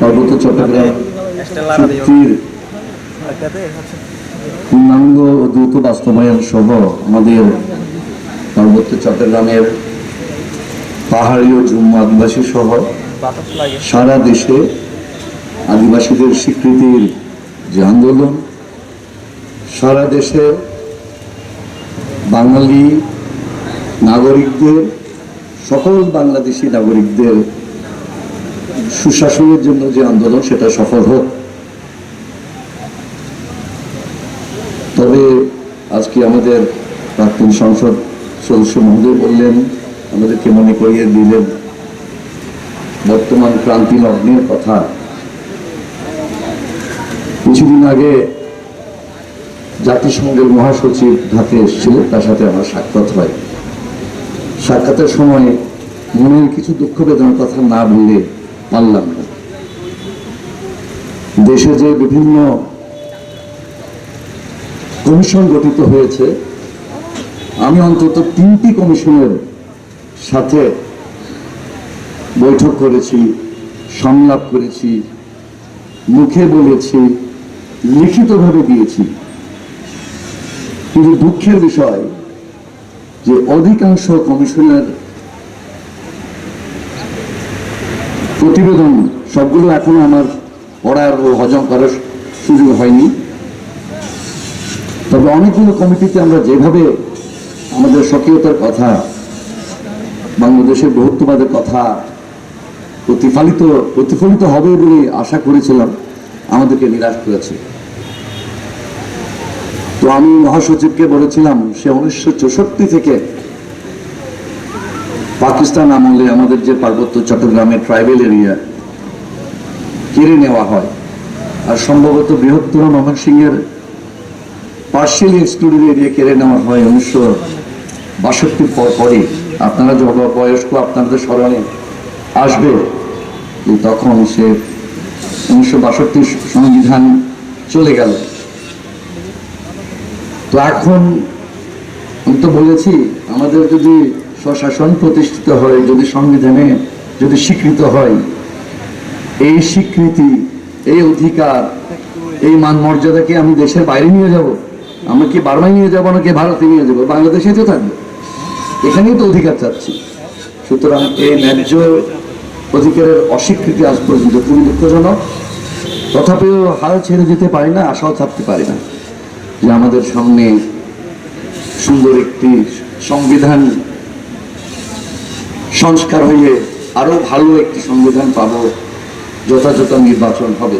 পার্বত্য চট্টগ্রাম চুক্তির পূর্ণাঙ্গ দ্রুত বাস্তবায়ন সহ আমাদের পার্বত্য চট্টগ্রামের পাহাড়ি ও জুম্ম আদিবাসী সহ সারা দেশে আদিবাসীদের স্বীকৃতির যে আন্দোলন, সারা দেশে বাঙালি নাগরিকদের, সকল বাংলাদেশি নাগরিকদের সুশাসনের জন্য যে আন্দোলন, সেটা সফল হোক। তবে আজকে আমাদের প্রাক্তন সংসদ সদস্য মহোদয় বললেন, আমাদেরকে মনে করিয়ে দিলেন, বর্তমান ক্রান্তি লগ্নের কথা। কিছুদিন আগে জাতিসংঘের মহাসচিব ঢাকে এসেছিলেন, তার সাথে আমার সাক্ষাৎ হয়। সাক্ষাতের সময় মনের কিছু দুঃখ বেদনার কথা না বললে পারলাম না দেশে যে বিভিন্ন কমিশন গঠিত হয়েছে, আমি অন্তত তিনটি কমিশনের সাথে বৈঠক করেছি, সংলাপ করেছি, মুখে বলেছি, লিখিতভাবে দিয়েছি। কিন্তু দুঃখের বিষয় যে অধিকাংশ কমিশনের প্রতিবেদন সবগুলো এখনও আমার পড়ার ও হজম করার সুযোগ হয়নি। তবে অনেকগুলো কমিটিতে আমরা যেভাবে আমাদের সক্রিয়তার কথা, বাংলাদেশের বহুত্ববাদের কথা প্রতিফলিত প্রতিফলিত হবে বলে আশা করেছিলাম, আমাদেরকে নিরাশ করেছে। তো আমি মহাসচিবকে বলেছিলাম, সে উনিশশো চৌষট্টি থেকে পাকিস্তান আমলে আমাদের যে পার্বত্য চট্টগ্রামের ট্রাইবেল এরিয়া কেড়ে নেওয়া হয়। আর সম্ভবত বৃহত্তর ময়মনসিংহের পার্সিয়ালি এক্সক্লুডেড এরিয়া কেড়ে নেওয়া হয় উনিশশো বাষট্টির পর পরে আপনারা যখন বয়স্ক, আপনাদের স্মরণে আসবে তখন সে উনিশশো বাষট্টির সংবিধান চলে গেল। তো এখন আমি তো বলেছি, আমাদের যদি স্বশাসন প্রতিষ্ঠিত হয়, যদি সংবিধানে যদি স্বীকৃত হয়। এই স্বীকৃতি, এই অধিকার, এই মান মর্যাদাকে আমি দেশের বাইরে নিয়ে যাব। আমরা কি বার্মায় নিয়ে যাব না নাকি ভারতে নিয়ে যাব? বাংলাদেশে তো থাকবে। এখানেই তো অধিকার চাচ্ছি। সুতরাং এই ন্যায্য অধিকারের অস্বীকৃতি আজ পর্যন্ত খুবই দুঃখজনক। তথাপিও হাল ছেড়ে যেতে পারি না, আশাও থাকতে পারি না যে আমাদের সামনে সুন্দর একটি সংবিধান সংস্কার হয়ে আরও ভালো একটি সংবিধান পাবো যথাযথ নির্বাচন হবে।